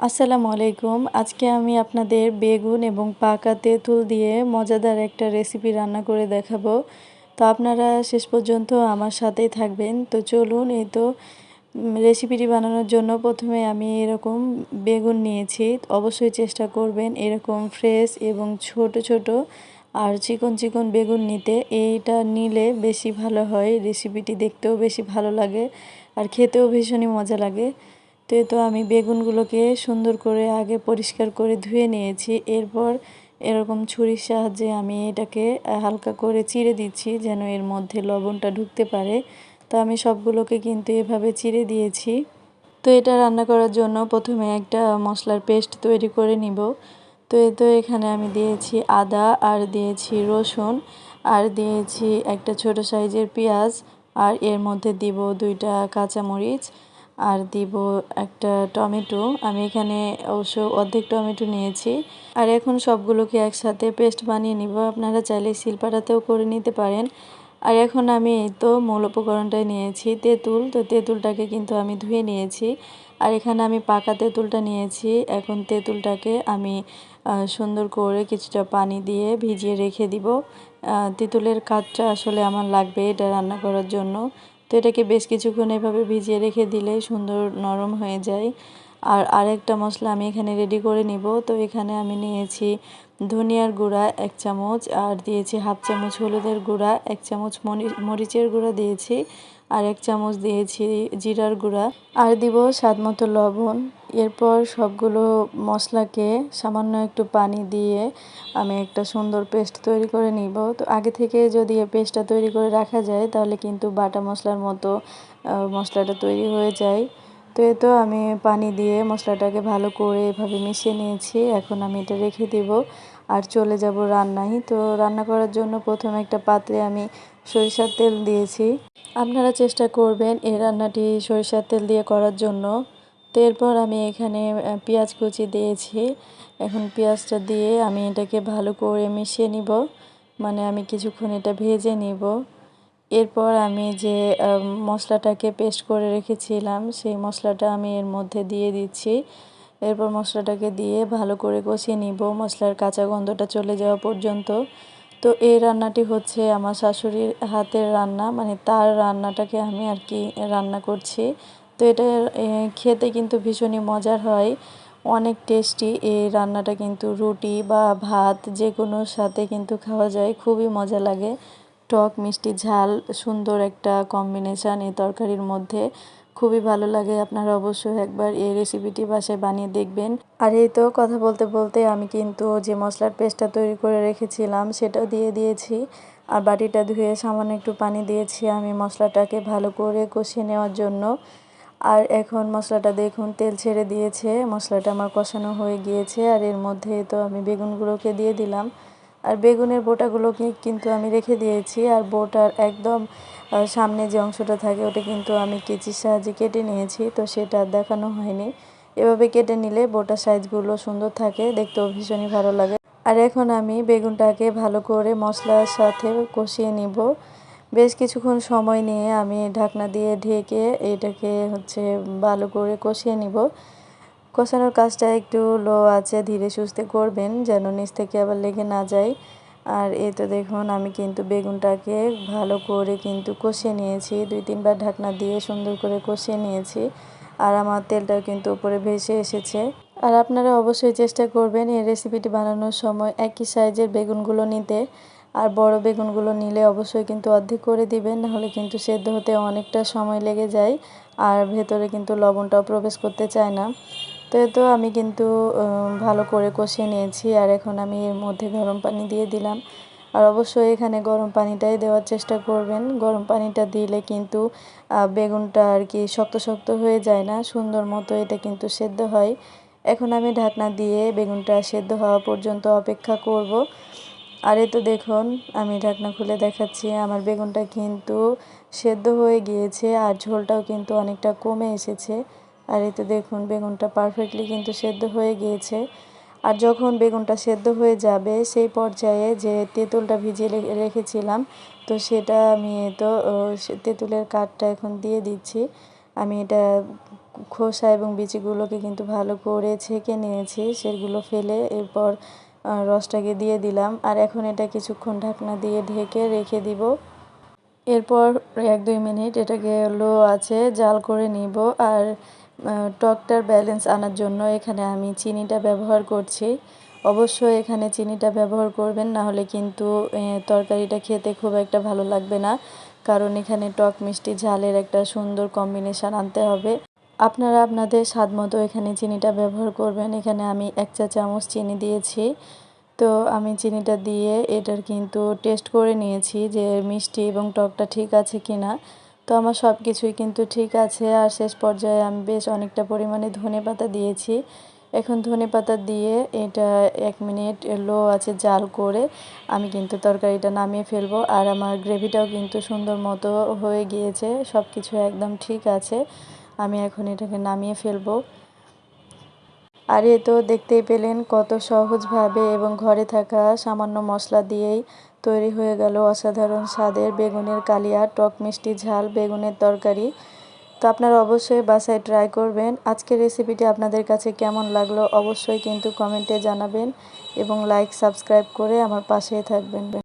আসসালামু আলাইকুম। আজকে আমি আপনাদের বেগুন এবং পাকা তেঁতুল দিয়ে মজাদার একটা রেসিপি রান্না করে দেখাবো। তো আপনারা শেষ পর্যন্ত আমার সাথেই থাকবেন। তো চলুন, এই তো রেসিপিটি বানানোর জন্য প্রথমে আমি এরকম বেগুন নিয়েছি। অবশ্যই চেষ্টা করবেন এরকম ফ্রেশ এবং ছোট ছোট আর চিকন চিকন বেগুন নিতে। এইটা নিলে বেশি ভালো হয়। রেসিপিটি দেখতেও বেশি ভালো লাগে আর খেতেও ভীষণই মজা লাগে। তো তো আমি বেগুনগুলোকে সুন্দর করে আগে পরিষ্কার করে ধুয়ে নিয়েছি। এরপর এরকম ছুরির সাহায্যে আমি এটাকে হালকা করে চিড়ে দিচ্ছি যেন এর মধ্যে লবণটা ঢুকতে পারে। তো আমি সবগুলোকে কিন্তু এভাবে চিড়ে দিয়েছি। তো এটা রান্না করার জন্য প্রথমে একটা মশলার পেস্ট তৈরি করে নিব। তো এই তো এখানে আমি দিয়েছি আদা, আর দিয়েছি রসুন, আর দিয়েছি একটা ছোট সাইজের পেঁয়াজ, আর এর মধ্যে দিব দুইটা কাঁচামরিচ আর দিব একটা টমেটো। আমি এখানে অবশ্য অর্ধেক টমেটো নিয়েছি। আর এখন সবগুলোকে একসাথে পেস্ট বানিয়ে নিব। আপনারা চাইলে শিলপাটাতেও করে নিতে পারেন। আর এখন আমি তো মূল উপকরণটাই নিয়েছি, তেঁতুল। তো তেঁতুলটাকে কিন্তু আমি ধুয়ে নিয়েছি। আর এখানে আমি পাকা তেঁতুলটা নিয়েছি। এখন তেঁতুলটাকে আমি সুন্দর করে কিছুটা পানি দিয়ে ভিজিয়ে রেখে দিব। তেঁতুলের কাঠটা আসলে আমার লাগবে এটা রান্না করার জন্য। তো এটাকে বেশ কিছুক্ষণ এভাবে ভিজিয়ে রেখে দিলে সুন্দর নরম হয়ে যায়। আর আরেকটা মশলা আমি এখানে রেডি করে নিব। তো এখানে আমি নিয়েছি ধনিয়ার গুঁড়া এক চামচ আর দিয়েছি হাফ চামচ হলুদের গুঁড়া, এক চামচ মরিচের গুঁড়া দিয়েছি আর এক চামচ দিয়েছি জিরার গুঁড়া। আর দিব স্বাদ মতো লবণ। এরপর সবগুলো মশলাকে সামান্য একটু পানি দিয়ে আমি একটা সুন্দর পেস্ট তৈরি করে নিব। তো আগে থেকে যদি এই পেস্টটা তৈরি করে রাখা যায় তাহলে কিন্তু বাটা মশলার মতো মশলাটা তৈরি হয়ে যায়। তো এ তো আমি পানি দিয়ে মশলাটাকে ভালো করে এভাবে মিশিয়ে নিয়েছি। এখন আমি এটা রেখে দিব আর চলে যাব রান্নায়। তো রান্না করার জন্য প্রথমে একটা পাত্রে আমি সরিষার তেল দিয়েছি। আপনারা চেষ্টা করবেন এই রান্নাটি সরিষার তেল দিয়ে করার জন্য। তো এরপর আমি এখানে পেঁয়াজ কুচি দিয়েছি। এখন পেঁয়াজটা দিয়ে আমি এটাকে ভালো করে মিশিয়ে নিব। মানে আমি কিছুক্ষণ এটা ভেজে নিব। এরপর আমি যে মশলাটাকে পেস্ট করে রেখেছিলাম, সেই মশলাটা আমি এর মধ্যে দিয়ে দিচ্ছি। এরপর মশলাটাকে দিয়ে ভালো করে কষিয়ে নিব। মশলার কাঁচা গন্ধটা চলে যাওয়া পর্যন্ত। তো এই রান্নাটি হচ্ছে আমার শাশুড়ির হাতের রান্না মানে তার রান্নাটাকে আমি আর কি রান্না করছি। তো এটা খেতে কিন্তু ভীষণই মজার হয়। অনেক টেস্টি এই রান্নাটা কিন্তু। রুটি বা ভাত যে কোনো সাথে কিন্তু খাওয়া যায়। খুবই মজা লাগে। টক, মিষ্টি, ঝাল, সুন্দর একটা কম্বিনেশান এই তরকারির মধ্যে। খুবই ভালো লাগে, আপনারা অবশ্যই একবার এই রেসিপিটি বাসায় বানিয়ে দেখবেন। আর এই তো কথা বলতে বলতে আমি কিন্তু যে মশলার পেস্টটা তৈরি করে রেখেছিলাম, সেটাও দিয়ে দিয়েছি। আর বাটিটা ধুয়ে সামান্য একটু পানি দিয়েছি আমি মশলাটাকে ভালো করে কষিয়ে নেওয়ার জন্য। আর এখন মশলাটা দেখুন, তেল ছেড়ে দিয়েছে, মশলাটা আমার কষানো হয়ে গিয়েছে। আর এর মধ্যে তো আমি বেগুনগুলোকে দিয়ে দিলাম। আর বেগুনের বোটাগুলোকে কিন্তু আমি রেখে দিয়েছি, আর বোটার একদম সামনে যে অংশটা থাকে ওটা কিন্তু আমি কেচির সাহায্যে কেটে নিয়েছি, তো সেটা দেখানো হয়নি। এভাবে কেটে নিলে বোটার সাইজগুলো সুন্দর থাকে দেখতেও ভীষণই ভালো লাগে। আর এখন আমি বেগুনটাকে ভালো করে মশলার সাথে কষিয়ে নিব। বেশ কিছুক্ষণ সময় নিয়ে আমি ঢাকনা দিয়ে ঢেকে এটাকে হচ্ছে ভালো করে কষিয়ে নিব। কষানোর কাজটা একটু লো আছে, ধীরে সুস্থে করবেন যেন নিচ থেকে আবার লেগে না যায়। আর এ তো দেখুন, আমি কিন্তু বেগুনটাকে ভালো করে কিন্তু কষিয়ে নিয়েছি। দুই, তিনবার ঢাকনা দিয়ে সুন্দর করে কষিয়ে নিয়েছি আর আমার তেলটাও কিন্তু উপরে ভেসে এসেছে। আর আপনারা অবশ্যই চেষ্টা করবেন এই রেসিপিটি বানানোর সময় একই সাইজের বেগুনগুলো নিতে। আর বড় বেগুনগুলো নিলে অবশ্যই কিন্তু অর্ধেক করে দিবেন, নাহলে কিন্তু সেদ্ধ হতে অনেকটা সময় লেগে যায় আর ভেতরে কিন্তু লবণটাও প্রবেশ করতে চায় না। তো তো আমি কিন্তু ভালো করে কষিয়ে নিয়েছি আর এখন আমি এর মধ্যে গরম পানি দিয়ে দিলাম। আর অবশ্যই এখানে গরম পানিটাই দেওয়ার চেষ্টা করবেন। গরম পানিটা দিলে কিন্তু বেগুনটা আর কি শক্ত শক্ত হয়ে যায় না। সুন্দর মতো এটা কিন্তু সেদ্ধ হয়। এখন আমি ঢাকনা দিয়ে বেগুনটা সেদ্ধ হওয়া পর্যন্ত অপেক্ষা করব। আর এ তো দেখুন, আমি ঢাকনা খুলে দেখাচ্ছি। আমার বেগুনটা কিন্তু সেদ্ধ হয়ে গিয়েছে আর ঝোলটাও কিন্তু অনেকটা কমে এসেছে। আর এতে দেখুন, বেগুনটা পারফেক্টলি কিন্তু সেদ্ধ হয়ে গিয়েছে। আর যখন বেগুনটা সেদ্ধ হয়ে যাবে, সেই পর্যায়ে যে তেঁতুলটা ভিজিয়ে রেখেছিলাম, তো সেটা আমি তো তেঁতুলের কাঠটা এখন দিয়ে দিচ্ছি। আমি এটা খোসা এবং বিচিগুলোকে কিন্তু ভালো করে ছেঁকে নিয়েছি, সেগুলো ফেলে এরপর রসটাকে দিয়ে দিলাম। আর এখন এটা কিছুক্ষণ ঢাকনা দিয়ে ঢেকে রেখে দিব। এরপর এক দুই মিনিট এটাকে লো আছে জাল করে নিব। আর টকটার ব্যালেন্স আনার জন্য এখানে আমি চিনিটা ব্যবহার করছি। অবশ্যই এখানে চিনিটা ব্যবহার করবেন, না হলে কিন্তু তরকারিটা খেতে খুব একটা ভালো লাগবে না। কারণ এখানে টক মিষ্টি ঝালের একটা সুন্দর কম্বিনেশান আনতে হবে। আপনারা আপনাদের স্বাদ মতো এখানে চিনিটা ব্যবহার করবেন। এখানে আমি এক চা চামচ চিনি দিয়েছি। তো আমি চিনিটা দিয়ে এটার কিন্তু টেস্ট করে নিয়েছি যে মিষ্টি এবং টকটা ঠিক আছে কি না তো আমার সব কিছুই কিন্তু ঠিক আছে। আর শেষ পর্যায়ে আমি বেশ অনেকটা পরিমাণে ধনে পাতা দিয়েছি। এখন ধনে পাতা দিয়ে এটা এক মিনিট লো আছে জাল করে আমি কিন্তু তরকারিটা নামিয়ে ফেলব। আর আমার গ্রেভিটাও কিন্তু সুন্দর মতো হয়ে গিয়েছে সব কিছু একদম ঠিক আছে। আমি এখন এটাকে নামিয়ে ফেলব। আর এ তো দেখতেই পেলেন কত সহজভাবে এবং ঘরে থাকা সামান্য মশলা দিয়েই তৈরি হয়ে গেল অসাধারণ স্বাদের বেগুনের কালিয়া, টক মিষ্টি ঝাল, বেগুনের তরকারি। তো আপনারা অবশ্যই বাসায় ট্রাই করবেন। আজকের রেসিপিটি আপনাদের কাছে কেমন লাগল অবশ্যই কিন্তু কমেন্টে জানাবেন এবং লাইক সাবস্ক্রাইব করে আমার পাশেই থাকবেন।